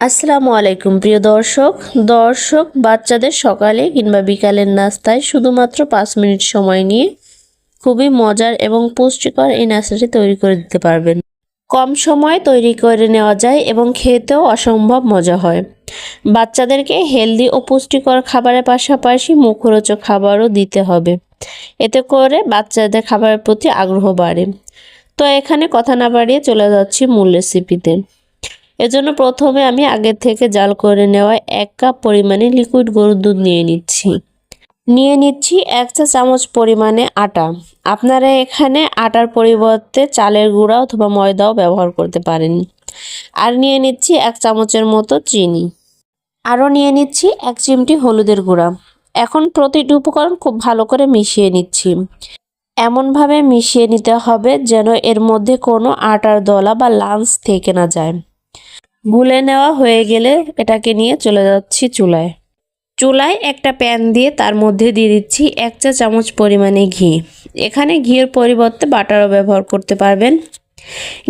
আসসালামু আলাইকুম, প্রিয় দর্শক। দর্শক, বাচ্চাদের সকালে কিংবা বিকালের নাস্তায় শুধুমাত্র পাঁচ মিনিট সময় নিয়ে খুবই মজার এবং পুষ্টিকর এই নাস্তাটি তৈরি করে দিতে পারবেন। কম সময়ে তৈরি করে নেওয়া যায় এবং খেতেও অসম্ভব মজা হয়। বাচ্চাদেরকে হেলদি ও পুষ্টিকর খাবারের পাশাপাশি মুখরোচক খাবারও দিতে হবে। এতে করে বাচ্চাদের খাবারের প্রতি আগ্রহ বাড়ে। তো এখানে কথা না বাড়িয়ে চলে যাচ্ছি মূল রেসিপিতে এজন্য প্রথমে আমি আগের থেকে জাল করে নেওয়া এক কাপ পরিমাণে লিকুইড গরুর দুধ নিয়ে নিচ্ছি। নিয়ে নিচ্ছি এক চা চামচ পরিমাণে আটা। আপনারা এখানে আটার পরিবর্তে চালের গুঁড়া অথবা ময়দাও ব্যবহার করতে পারেন। আর নিয়ে নিচ্ছি এক চামচের মতো চিনি। আরও নিয়ে নিচ্ছি এক চিমটি হলুদের গুঁড়া। এখন প্রতিটি উপকরণ খুব ভালো করে মিশিয়ে নিচ্ছি। এমনভাবে মিশিয়ে নিতে হবে যেন এর মধ্যে কোনো আটার দলা বা লাঞ্চ থেকে না যায়। গুলে নেওয়া হয়ে গেলে এটাকে নিয়ে চলে যাচ্ছি চুলায়। চুলায় একটা প্যান দিয়ে তার মধ্যে দিয়ে দিচ্ছি এক চা চামচ পরিমাণে ঘি। এখানে ঘিয়ের পরিবর্তে বাটারও ব্যবহার করতে পারবেন।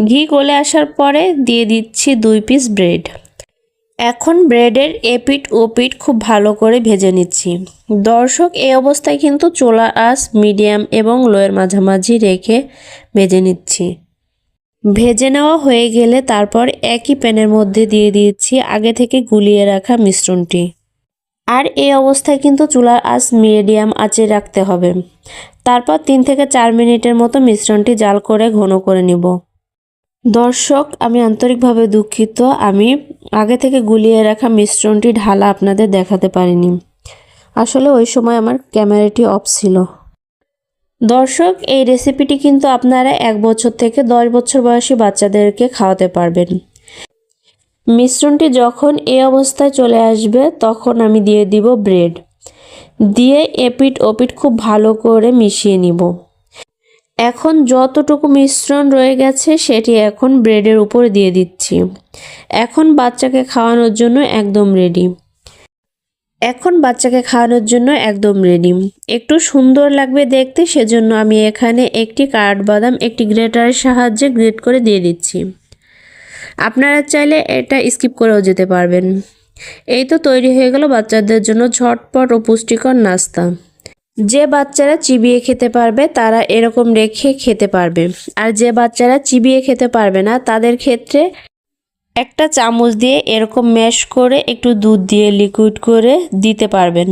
ঘি গলে আসার পরে দিয়ে দিচ্ছি দুই পিস ব্রেড। এখন ব্রেডের এপিট ওপিট খুব ভালো করে ভেজে নিচ্ছি। দর্শক, এই অবস্থায় কিন্তু চোলা আঁচ মিডিয়াম এবং লোয়ের মাঝামাঝি রেখে ভেজে নিচ্ছি। ভেজে নেওয়া হয়ে গেলে তারপর একই প্যানের মধ্যে দিয়ে দিচ্ছি আগে থেকে গুলিয়ে রাখা মিশ্রণটি। আর এই অবস্থায় কিন্তু চুলার আঁচ মিডিয়াম আঁচে রাখতে হবে। তারপর তিন থেকে চার মিনিটের মতো মিশ্রণটি জাল করে ঘন করে নিব। দর্শক, আমি আন্তরিকভাবে দুঃখিত। আমি আগে থেকে গুলিয়ে রাখা মিশ্রণটি ঢালা আপনাদের দেখাতে পারিনি। আসলে ওই সময় আমার ক্যামেরাটি অফ ছিল। দর্শক, এই রেসিপিটি কিন্তু আপনারা এক বছর থেকে দশ বছর বয়সী বাচ্চাদেরকে খাওয়াতে পারবেন। মিশ্রণটি যখন এ অবস্থায় চলে আসবে, তখন আমি দিয়ে দিব ব্রেড দিয়ে এপিট ওপিট খুব ভালো করে মিশিয়ে নিব। এখন যতটুকু মিশ্রণ রয়ে গেছে, সেটি এখন ব্রেডের উপর দিয়ে দিচ্ছি। এখন বাচ্চাকে খাওয়ানোর জন্য একদম রেডি এখন বাচ্চাকে খাওয়ানোর জন্য একদম রেডি একটু সুন্দর লাগবে দেখতে, সেজন্য আমি এখানে একটি কাঠবাদাম, একটি গ্রেটারের সাহায্যে গ্রেট করে দিয়ে দিচ্ছি। আপনারা চাইলে এটা স্কিপ করেও যেতে পারবেন। এই তো তৈরি হয়ে গেল বাচ্চাদের জন্য ঝটপট ও পুষ্টিকর নাস্তা। যে বাচ্চারা চিবিয়ে খেতে পারবে, তারা এরকম রেখে খেতে পারবে। আর যে বাচ্চারা চিবিয়ে খেতে পারবে না, তাদের ক্ষেত্রে একটা চামচ দিয়ে এরকম ম্যাশ করে একটু দুধ দিয়ে লিকুইড করে দিতে পারবেন।